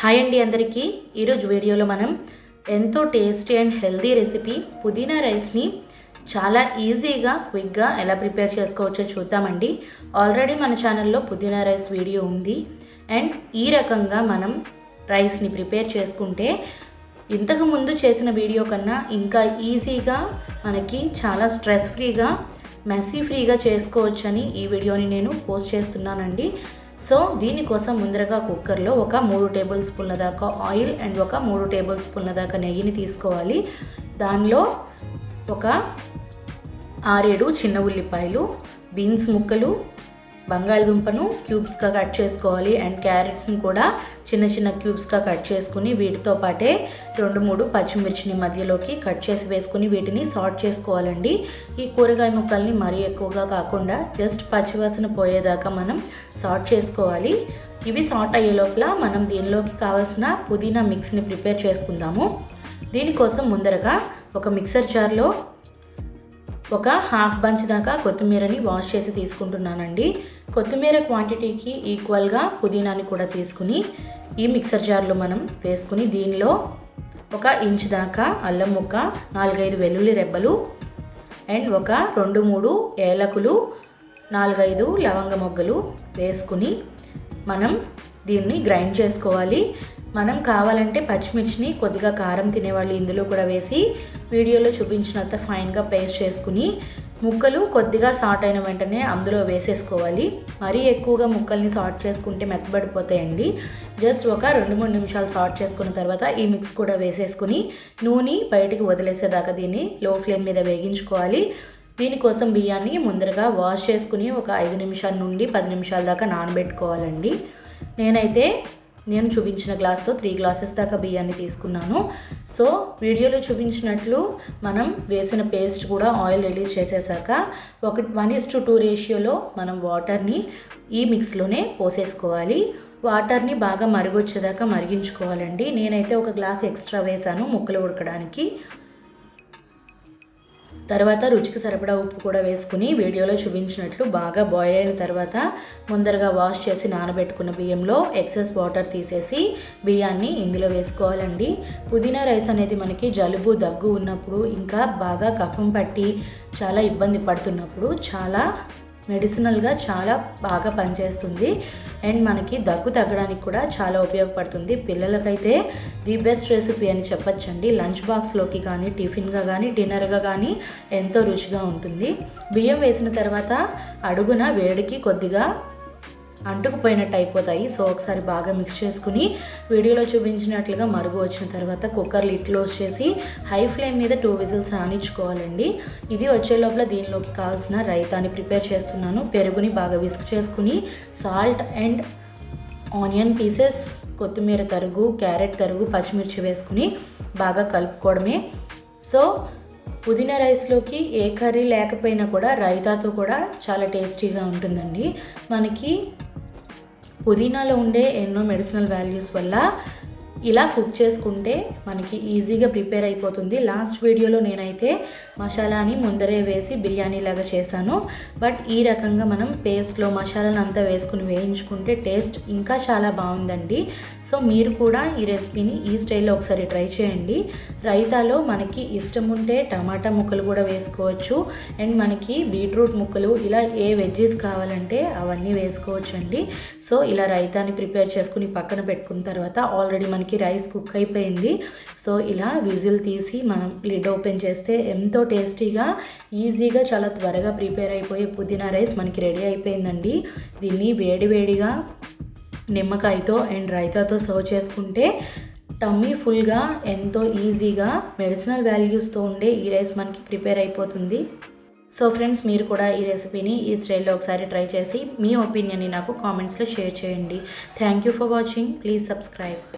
Hi అండి అందరికీ. ఈరోజు వీడియోలో మనం ఎంతో టేస్టీ అండ్ హెల్దీ రెసిపీ పుదీనా రైస్ని చాలా ఈజీగా క్విక్గా ఎలా ప్రిపేర్ చేసుకోవచ్చో చూద్దామండి. ఆల్రెడీ మన ఛానల్లో పుదీనా రైస్ వీడియో ఉంది. అండ్ ఈ రకంగా మనం రైస్ని ప్రిపేర్ చేసుకుంటే ఇంతకు ముందు చేసిన వీడియో కన్నా ఇంకా ఈజీగా మనకి చాలా స్ట్రెస్ ఫ్రీగా మెస్సీ ఫ్రీగా చేసుకోవచ్చని ఈ వీడియోని నేను పోస్ట్ చేస్తున్నానండి. సో దీనికోసం ముందరగా కుక్కర్లో ఒక మూడు టేబుల్ స్పూన్ల దాకా ఆయిల్ అండ్ ఒక మూడు టేబుల్ స్పూన్ల దాకా నెయ్యిని తీసుకోవాలి. దానిలో ఒక ఆరేడు చిన్న ఉల్లిపాయలు బీన్స్ ముక్కలు బంగాళదుంపను క్యూబ్స్గా కట్ చేసుకోవాలి అండ్ క్యారెట్స్ని కూడా చిన్న చిన్న క్యూబ్స్గా కట్ చేసుకుని వీటితో పాటే రెండు మూడు పచ్చిమిర్చిని మధ్యలోకి కట్ చేసి వేసుకుని వీటిని సార్ట్ చేసుకోవాలండి. ఈ కూరగాయ ముక్కల్ని మరీ ఎక్కువగా కాకుండా జస్ట్ పచ్చివాసన పోయేదాకా మనం సార్ట్ చేసుకోవాలి. ఇవి సార్ట్ అయ్యే లోపల మనం దీనిలోకి కావాల్సిన పుదీనా మిక్స్ని ప్రిపేర్ చేసుకుందాము. దీనికోసం ముందరగా ఒక మిక్సర్ జార్లో ఒక హాఫ్ బంచ్ దాకా కొత్తిమీరని వాష్ చేసి తీసుకుంటున్నానండి. కొత్తిమీర క్వాంటిటీకి ఈక్వల్గా పుదీనాని కూడా తీసుకుని ఈ మిక్సర్ జార్లో మనం వేసుకుని దీనిలో ఒక ఇంచ్ దాకా అల్లం ముక్క నాలుగైదు వెల్లుల్లి రెబ్బలు అండ్ ఒక రెండు మూడు ఏలకులు నాలుగైదు లవంగ మొగ్గలు వేసుకుని మనం దీన్ని గ్రైండ్ చేసుకోవాలి. మనం కావాలంటే పచ్చిమిర్చిని కొద్దిగా కారం తినేవాళ్ళు ఇందులో కూడా వేసి వీడియోలో చూపించినంత ఫైన్గా పేస్ట్ చేసుకుని ముక్కలు కొద్దిగా సాట్ అయిన వెంటనే అందులో వేసేసుకోవాలి. మరీ ఎక్కువగా ముక్కల్ని సాట్ చేసుకుంటే మెత్తబడిపోతాయండి. జస్ట్ ఒక రెండు మూడు నిమిషాలు సాట్ చేసుకున్న తర్వాత ఈ మిక్స్ కూడా వేసేసుకుని నూనె బయటికి వదిలేసేదాకా దీన్ని లో ఫ్లేమ్ మీద వేగించుకోవాలి. దీనికోసం బియ్యాన్ని ముందరగా వాష్ చేసుకుని ఒక ఐదు నిమిషాల నుండి పది నిమిషాల దాకా నానబెట్టుకోవాలండి. నేనైతే నేను చూపించిన గ్లాస్తో త్రీ గ్లాసెస్ దాకా బియ్యాన్ని తీసుకున్నాను. సో వీడియోలో చూపించినట్లు మనం వేసిన పేస్ట్ కూడా ఆయిల్ రిలీజ్ చేసేసాక ఒక వన్ ఇస్ టు టూ రేషియోలో మనం వాటర్ని ఈ మిక్స్లోనే పోసేసుకోవాలి. వాటర్ని బాగా మరిగొచ్చేదాకా మరిగించుకోవాలండి. నేనైతే ఒక గ్లాస్ ఎక్స్ట్రా వేసాను ముక్కలు ఉడకడానికి. తర్వాత రుచికి సరిపడా ఉప్పు కూడా వేసుకుని వీడియోలో చూపించినట్లు బాగా బాయిల్ అయిన తర్వాత ముందరగా వాష్ చేసి నానబెట్టుకున్న బియ్యంలో ఎక్సెస్ వాటర్ తీసేసి బియ్యాన్ని ఇందులో వేసుకోవాలండి. పుదీనా రైస్ అనేది మనకి జలుబు దగ్గు ఉన్నప్పుడు ఇంకా బాగా కఫం పట్టి చాలా ఇబ్బంది పడుతున్నప్పుడు చాలా మెడిసినల్గా చాలా బాగా పనిచేస్తుంది. అండ్ మనకి దగ్గు తగ్గడానికి కూడా చాలా ఉపయోగపడుతుంది. పిల్లలకైతే ది బెస్ట్ రెసిపీ అని చెప్పచ్చండి. లంచ్ బాక్స్లోకి కానీ టిఫిన్గా కానీ డిన్నర్గా కానీ ఎంతో రుచిగా ఉంటుంది. బియ్యం వేసిన తర్వాత అడుగున వేడికి కొద్దిగా అంటుకుపోయినట్టు అయిపోతాయి. సో ఒకసారి బాగా మిక్స్ చేసుకుని వీడియోలో చూపించినట్లుగా మరుగు వచ్చిన తర్వాత కుక్కర్ లిట్ క్లోజ్ చేసి హై ఫ్లేమ్ మీద టూ విజిల్స్ రాణించుకోవాలండి. ఇది వచ్చే లోపల దీనిలోకి కావాల్సిన రైతాని ప్రిపేర్ చేస్తున్నాను. పెరుగుని బాగా విస్క్ చేసుకుని సాల్ట్ అండ్ ఆనియన్ పీసెస్ కొత్తిమీర తరుగు క్యారెట్ తరుగు పచ్చిమిర్చి వేసుకుని బాగా కలుపుకోవడమే. సో పుదీనా రైస్లోకి ఏ కర్రీ లేకపోయినా కూడా రైతాతో కూడా చాలా టేస్టీగా ఉంటుందండి. మనకి పుదీనాలో ఉండే ఎన్నో మెడిసినల్ వాల్యూస్ వల్ల ఇలా కుక్ చేసుకుంటే మనకి ఈజీగా ప్రిపేర్ అయిపోతుంది. లాస్ట్ వీడియోలో నేనైతే మసాలాని ముందరే వేసి బిర్యానీ లాగా చేశాను. బట్ ఈ రకంగా మనం పేస్ట్లో మసాలాను అంతా వేసుకుని వేయించుకుంటే టేస్ట్ ఇంకా చాలా బాగుందండి. సో మీరు కూడా ఈ రెసిపీని ఈ స్టైల్లో ఒకసారి ట్రై చేయండి. రైతాలో మనకి ఇష్టం ఉంటే టమాటా ముక్కలు కూడా వేసుకోవచ్చు. అండ్ మనకి బీట్రూట్ ముక్కలు ఇలా ఏ వెజ్జెస్ కావాలంటే అవన్నీ వేసుకోవచ్చు అండి సో ఇలా రైతాని ప్రిపేర్ చేసుకుని పక్కన పెట్టుకున్న తర్వాత ఆల్రెడీ మనకి మనకి రైస్ కుక్ అయిపోయింది. సో ఇలా విజిల్ తీసి మనం లిడ్ ఓపెన్ చేస్తే ఎంతో టేస్టీగా ఈజీగా చాలా త్వరగా ప్రిపేర్ అయిపోయే పుదీనా రైస్ మనకి రెడీ అయిపోయిందండి. దీన్ని వేడివేడిగా నిమ్మకాయతో అండ్ రైతాతో సర్వ్ చేసుకుంటే టమ్మీ ఫుల్గా ఎంతో ఈజీగా మెడిసినల్ వాల్యూస్తో ఉండే ఈ రైస్ మనకి ప్రిపేర్ అయిపోతుంది. సో ఫ్రెండ్స్ మీరు కూడా ఈ రెసిపీని ఈ స్టైల్లో ఒకసారి ట్రై చేసి మీ ఒపీనియన్ని నాకు కామెంట్స్లో షేర్ చేయండి. Thank you for watching. Please subscribe.